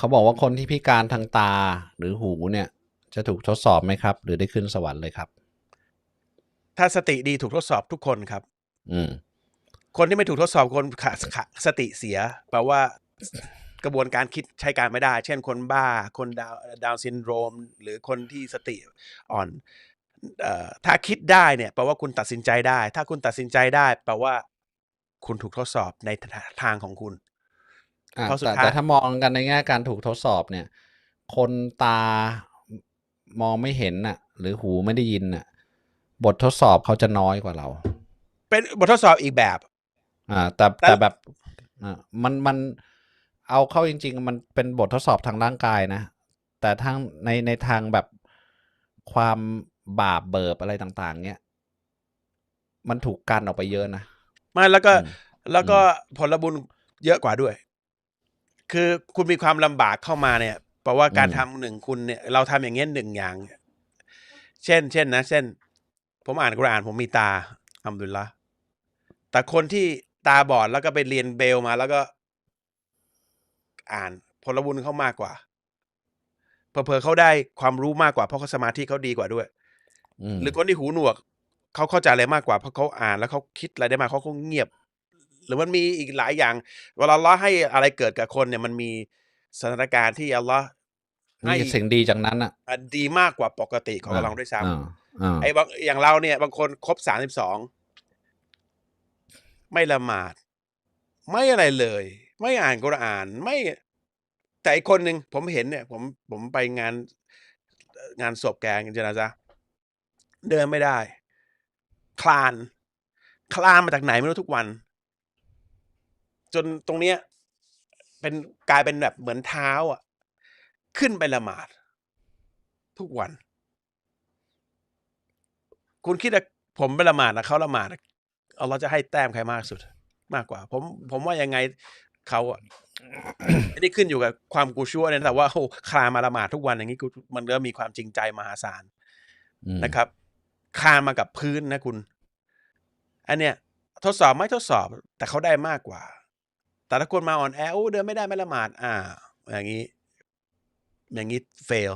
เขาบอกว่าคนที่พิการทางตาหรือหูเนี่ย จะถูกทดสอบไหมครับ หรือได้ขึ้นสวรรค์เลยครับ ถ้าสติดีถูกทดสอบทุกคนครับ อืม คนที่ไม่ถูกทดสอบคนขาขาสติเสียแปลว่ากระบวนการคิดใช้การไม่ได้ เช่นคนบ้า คนดาวดาวซินโดรม หรือคนที่สติอ่อนเอ่อถ้าคิดได้เนี่ยแปลว่าคุณตัดสินใจได้ ถ้าคุณตัดสินใจได้ แปลว่า คุณถูกทดสอบในทางของคุณอะเพราะสุดแต่ท้ายแต่ถ้ามองกันในแง่การถูกทดสอบเนี่ย คนตามองไม่เห็นน่ะ หรือหูไม่ได้ยินน่ะ บททดสอบเขาจะน้อยกว่าเรา เป็นบททดสอบอีกแบบ อ่าแต่แต่แต่แบบอ่ามันมันเอาเข้าจริง ๆ มันเป็นบททดสอบทางร่างกายนะ แต่ทางในในทางแบบความบาปเบิบอะไรต่าง ๆ เนี่ยมันถูกกันออกไปเยอะนะไม่แล้วก็อืมแล้วก็ผลบุญเยอะกว่าด้วย คือคุณมีความลำบากเข้ามาเนี่ยแปลว่าการอืมทำหนึ่งคุณเนี่ยเราทำอย่างเงี้ยหนึ่งอย่าง เช่น เช่นนะ เช่น ผมอ่านกุรอานผมมีตาอัมดุลิลละแต่คนที่ตาบอดแล้วก็ไปเรียนเบลมาแล้วก็ อ่านผลบุญเขามากกว่าเพอเพอๆเขาได้ความรู้มากกว่าเพราะเขาสมาธิเขาดีกว่าด้วยอืมหรือคนที่หูหนวกเขาเข้าใจอะไรมากกว่าเพราะเขาอ่านแล้วเขาคิดอะไรได้มากเขาคงเงียบ หรือมันมีอีกหลายอย่าง เวลาอัลเลาะห์ให้อะไรเกิดกับคนเนี่ยมันมีสถานการณ์ที่อัลเลาะห์ให้มีสิ่งดีจากนั้นอะอะดีมากกว่าปกติของเราด้วยซ้อ่าอ่าำไอ้บางอย่างเราเนี่ย บางคนครบสามสิบสองไม่ละหมาด ไม่อะไรเลย ไม่อ่านกุรอานไม่แต่อีกคนหนึ่งผมเห็นเนี่ย ผมผมไปงานเอ่องานศพแกงจนาซะห์เดินไม่ได้ คลาน คลานมาจากไหนไม่รู้ทุกวัน จนตรงเนี้ยเป็นกลายเป็นแบบเหมือนเท้าอะ ขึ้นไปละหมาด ทุกวัน คุณคิดว่าผมไปละหมาดนะเขาละหมาดอะเอาเราจะให้แต้มใครมากสุด มากกว่า ผม ผมว่ายังไงเขาอะอันนี้ขึ้นอยู่กับความกูชั่วเนี่ยแต่ว่าโอ้คลานมาละหมาดทุกวันอย่างนี้กูมันก็มีความจริงใจมหาศาลอืมนะครับ คลานมากับพื้นนะคุณ อันเนี้ย ทดสอบไหม่ทดสอบ แต่เขาได้มากกว่า แต่ถ้าคนมาอ่อนแอโอ้เดินไม่ได้ไม่ละหมาดอ่า อย่างนี้ อย่างนี้เฟล